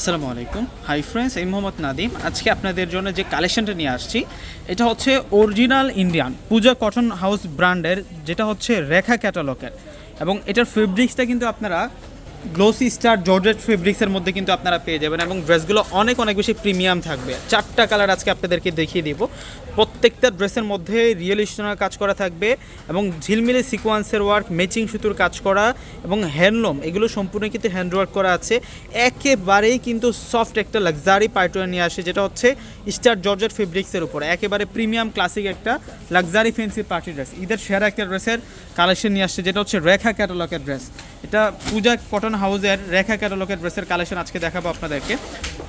আসসালামু আলাইকুম। Hi friends এই মোহাম্মদ নাদিম। আজকে আপনাদের জন্য যে কালেকশনটা নিয়ে আসছি, এটা হচ্ছে original Indian Puja cotton house ব্র্যান্ডের যেটা হচ্ছে রেখা ক্যাটালগের এবং এটার ফেব্রিক্সটা কিন্তু আপনারা গ্লোসি স্টার জর্জেট ফেব্রিক্সের মধ্যে কিন্তু আপনারা পেয়ে যাবেন এবং ড্রেসগুলো অনেক অনেক বেশি প্রিমিয়াম থাকবে। চারটা কালার আজকে আপনাদেরকে দেখিয়ে দিব। প্রত্যেকটা ড্রেসের মধ্যে রিয়েল স্টোনের কাজ করা থাকবে এবং ঝিলমিলে সিকোয়েন্সের ওয়ার্ক ম্যাচিং সুতোর কাজ করা এবং হ্যান্ডলুম এগুলো সম্পূর্ণ কিন্তু হ্যান্ডওয়ার্ক করা আছে। একেবারেই কিন্তু সফট একটা লাক্সারি পার্টওয়ার নিয়ে আসে, যেটা হচ্ছে স্টার জর্জেট ফেব্রিক্সের উপরে। একেবারে প্রিমিয়াম ক্লাসিক একটা লাক্সারি ফেন্সি পার্টি ড্রেস ঈদের সেরা একটা ড্রেসের কালেকশন নিয়ে আসছে, যেটা হচ্ছে রেখা ক্যাটালগের ড্রেস এটা পূজা কটন হাউসের রেখা ক্যাটালগের ড্রেসের কালেকশন আজকে দেখাবো আপনাদেরকে।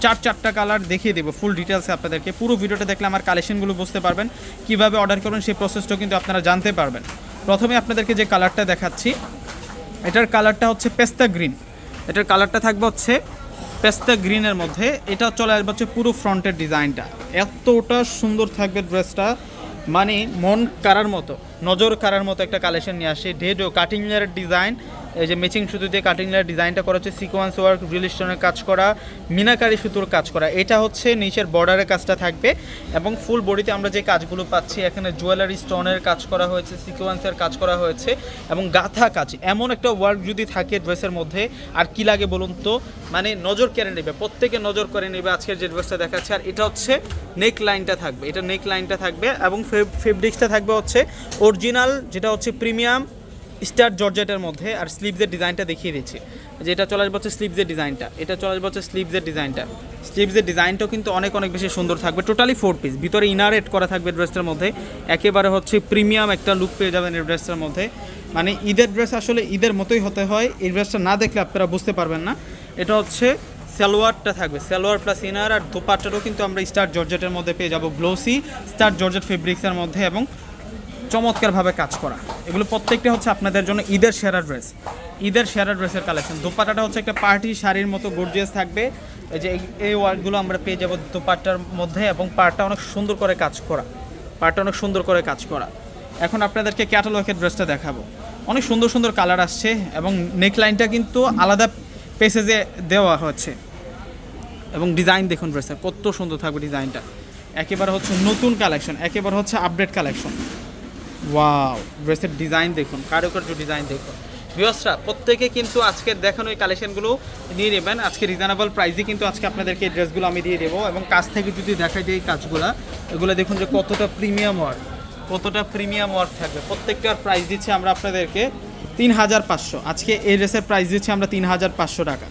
চার চারটা কালার দেখিয়ে দেবো ফুল ডিটেলসে আপনাদেরকে। পুরো ভিডিওটা দেখলে আমার কালেকশনগুলো বুঝতে পারবেন, কীভাবে অর্ডার করবেন, সেই প্রসেসটাও কিন্তু আপনারা জানতে পারবেন। প্রথমে আপনাদেরকে যে কালারটা দেখাচ্ছি, এটার কালারটা হচ্ছে পেস্তা গ্রিন। এটার কালারটা থাকবে হচ্ছে পেস্তা গ্রিনের মধ্যে। এটা চলে আসবে হচ্ছে পুরো ফ্রন্টের ডিজাইনটা। এতটা সুন্দর থাকবে ড্রেসটা মানে মন কারার মতো। নজর কারার মতো একটা কালেকশন নিয়ে আসে। ডেডো কাটিং লেয়ারের ডিজাইন এই যে ম্যাচিং সুতো দিয়ে কাটিং লেয়ার ডিজাইনটা করা হচ্ছে সিকোয়েন্স ওয়ার্ক রিল স্টোনের কাজ করা, মিনাকারি সুতোর কাজ করা। এটা হচ্ছে নিচের বর্ডারের কাজটা থাকবে এবং ফুল বডিতে আমরা যে কাজগুলো পাচ্ছি, এখানে জুয়েলারি স্টোনের কাজ করা হয়েছে সিকোয়েন্সের কাজ করা হয়েছে এবং গাঁথা কাজ। এমন একটা ওয়ার্ক যদি থাকে ড্রেসের মধ্যে, আর কি লাগে বলুন তো? মানে নজর কেড়ে নেবে, প্রত্যেকে নজর করে নেবে আজকের যে ড্রেসটা দেখাচ্ছে। আর এটা হচ্ছে নেক লাইনটা থাকবে, এটা নেক লাইনটা থাকবে এবং ফেব্রিক্সটা থাকবে হচ্ছে অরিজিনাল, যেটা হচ্ছে প্রিমিয়াম স্টার জর্জেটের মধ্যে, আর স্লিভসের ডিজাইনটা দেখিয়ে দিচ্ছি। যে এটা চলে আসবে হচ্ছে স্লিভসের ডিজাইনটা। এটা চলে আসবে হচ্ছে স্লিভসের ডিজাইনটা। স্লিভসের ডিজাইনটাও কিন্তু অনেক অনেক বেশি সুন্দর থাকবে। টোটালি ফোর পিস ভিতরে ইনার এড করা থাকবে ড্রেসটার মধ্যে। একেবারে হচ্ছে প্রিমিয়াম একটা লুক পেয়ে যাবেন এই ড্রেসটার মধ্যে। মানে ঈদের ড্রেস আসলে ঈদের মতোই হতে হয়। এই ড্রেসটা না দেখলে আপনারা বুঝতে পারবেন না। এটা হচ্ছে সালোয়ারটা থাকবে। সালোয়ার প্লাস ইনার আর দোপাট্টাটাও কিন্তু আমরা স্টার জর্জেটের মধ্যে পেয়ে যাব। গ্লোসি স্টার জর্জেট ফেব্রিক্সের মধ্যে এবং চমৎকারভাবে কাজ করা। এগুলো প্রত্যেকটা হচ্ছে আপনাদের জন্য ঈদের সেরা ড্রেস। ঈদের সেরা ড্রেসের কালেকশন দোপাট্টাটা হচ্ছে একটা পার্টি শাড়ির মতো গর্জিয়াস থাকবে। এই যে এই- ওয়ার্কগুলো আমরা পেয়ে যাব দোপাট্টার মধ্যে এবং পার্টটা অনেক সুন্দর করে কাজ করা। পার্টটা অনেক সুন্দর করে কাজ করা। এখন আপনাদেরকে ক্যাটালগের ড্রেসটা দেখাবো। অনেক সুন্দর সুন্দর কালার আসছে এবং নেক লাইনটা কিন্তু আলাদা পেসেজে দেওয়া হচ্ছে। এবং ডিজাইন দেখুন ড্রেসের কত সুন্দর থাকবে ডিজাইনটা একেবারে হচ্ছে নতুন কালেকশন একেবারে হচ্ছে আপডেট কালেকশন ওয়াও ড্রেসের ডিজাইন দেখুন, কারুকার্য ডিজাইন দেখুন। ভিউয়ার্সরা প্রত্যেকে কিন্তু আজকের দেখানো এই কালেকশনগুলো নিয়ে নেবেন। আজকে রিজনেবল প্রাইসে কিন্তু আজকে আপনাদেরকে এই ড্রেসগুলো আমি দিয়ে দেবো এবং কাছ থেকে যদি দেখাই যে এই কাজগুলো, এগুলো দেখুন যে কতটা প্রিমিয়াম ওয়ার্ক কতটা প্রিমিয়াম ওয়ার্ক থাকবে। প্রত্যেকটার প্রাইস দিচ্ছি আমরা আপনাদেরকে তিন হাজার পাঁচশো। আজকে এই ড্রেসের প্রাইস দিচ্ছি আমরা তিন হাজার পাঁচশো টাকা।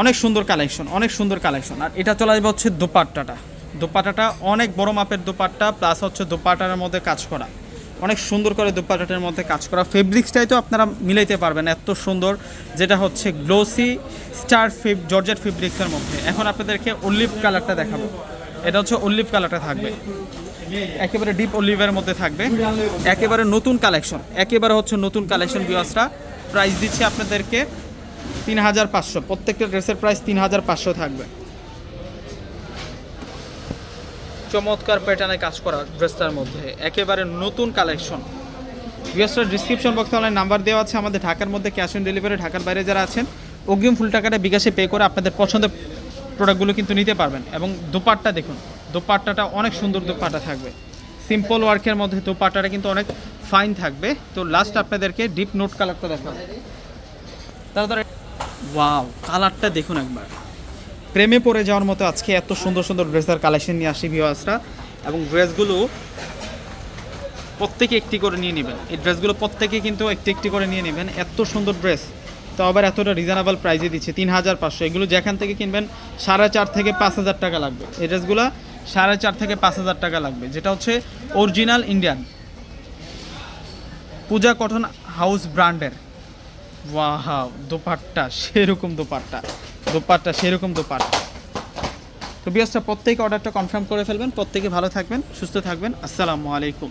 অনেক সুন্দর কালেকশন অনেক সুন্দর কালেকশন আর এটা চলে আসবে হচ্ছে দোপাট্টাটা। দোপাট্টাটা অনেক বড় মাপের দোপাট্টা প্লাস হচ্ছে দোপাট্টার মধ্যে কাজ করা। অনেক সুন্দর করে দোপাট্টাটার মধ্যে কাজ করা। ফেব্রিক্সটাই তো আপনারা মিলাইতে পারবেন, এত সুন্দর, যেটা হচ্ছে গ্লোসি স্টার ফেব জর্জেট ফেব্রিক্সের মধ্যে। এখন আপনাদেরকে অলিভ কালারটা দেখাবো। এটা হচ্ছে অলিভ কালারটা থাকবে। একেবারে ডিপ অলিভের মধ্যে থাকবে। একেবারে নতুন কালেকশন একেবারে হচ্ছে নতুন কালেকশন বিওয়াসটা প্রাইস দিচ্ছে আপনাদেরকে তিন হাজার পাঁচশো। প্রত্যেকটা ড্রেসের প্রাইস তিন হাজার পাঁচশো থাকবে। চমৎকার প্যাটার্নে কাজ করা ড্রেসটার মধ্যে। একেবারে নতুন কালেকশন বিএসটার ডিসক্রিপশন বক্সে অনলাইন নাম্বার দেওয়া আছে। আমাদের ঢাকার মধ্যে ক্যাশ অন ডেলিভারি ঢাকার বাইরে যারা আছেন, অগ্রিম ফুল টাকাটা বিকাশে পে করে আপনাদের পছন্দের প্রোডাক্টগুলো কিন্তু নিতে পারবেন। এবং দোপাট্টা দেখুন, দোপাট্টাটা অনেক সুন্দর দোপাট্টা থাকবে। সিম্পল ওয়ার্কের মধ্যে দোপাট্টাটা কিন্তু অনেক ফাইন থাকবে। তো লাস্ট আপনাদেরকে ডিপ নোট কালারটা দেখাবো। তারপরে ওয়াও কালারটা দেখুন একবার। প্রেমে পড়ে যাওয়ার মতো আজকে এত সুন্দর সুন্দর ড্রেসের কালেকশন নিয়ে আসি ভিওয়াসরা এবং ড্রেসগুলো প্রত্যেকে একটি করে নিয়ে নেবেন। এই ড্রেসগুলো প্রত্যেকে কিন্তু একটি একটি করে নিয়ে নেবেন। এত সুন্দর ড্রেস। তো আবার এতটা রিজনেবল প্রাইসে দিচ্ছে, তিন হাজার পাঁচশো। এগুলো যেখান থেকে কিনবেন, সাড়ে চার থেকে পাঁচ হাজার টাকা লাগবে। এই ড্রেসগুলো সাড়ে চার থেকে পাঁচ হাজার টাকা লাগবে। যেটা হচ্ছে original Indian Puja cotton house ব্র্যান্ডের। ওয়াও, দোপাট্টা, সেরকম দোপাট্টা। দোপাট্টা, সেরকম দোপাট্টা। তো বিয়াসটা প্রত্যেকে অর্ডারটা কনফার্ম করে ফেলবেন। প্রত্যেকে ভালো থাকবেন, সুস্থ থাকবেন। আসসালামু আলাইকুম।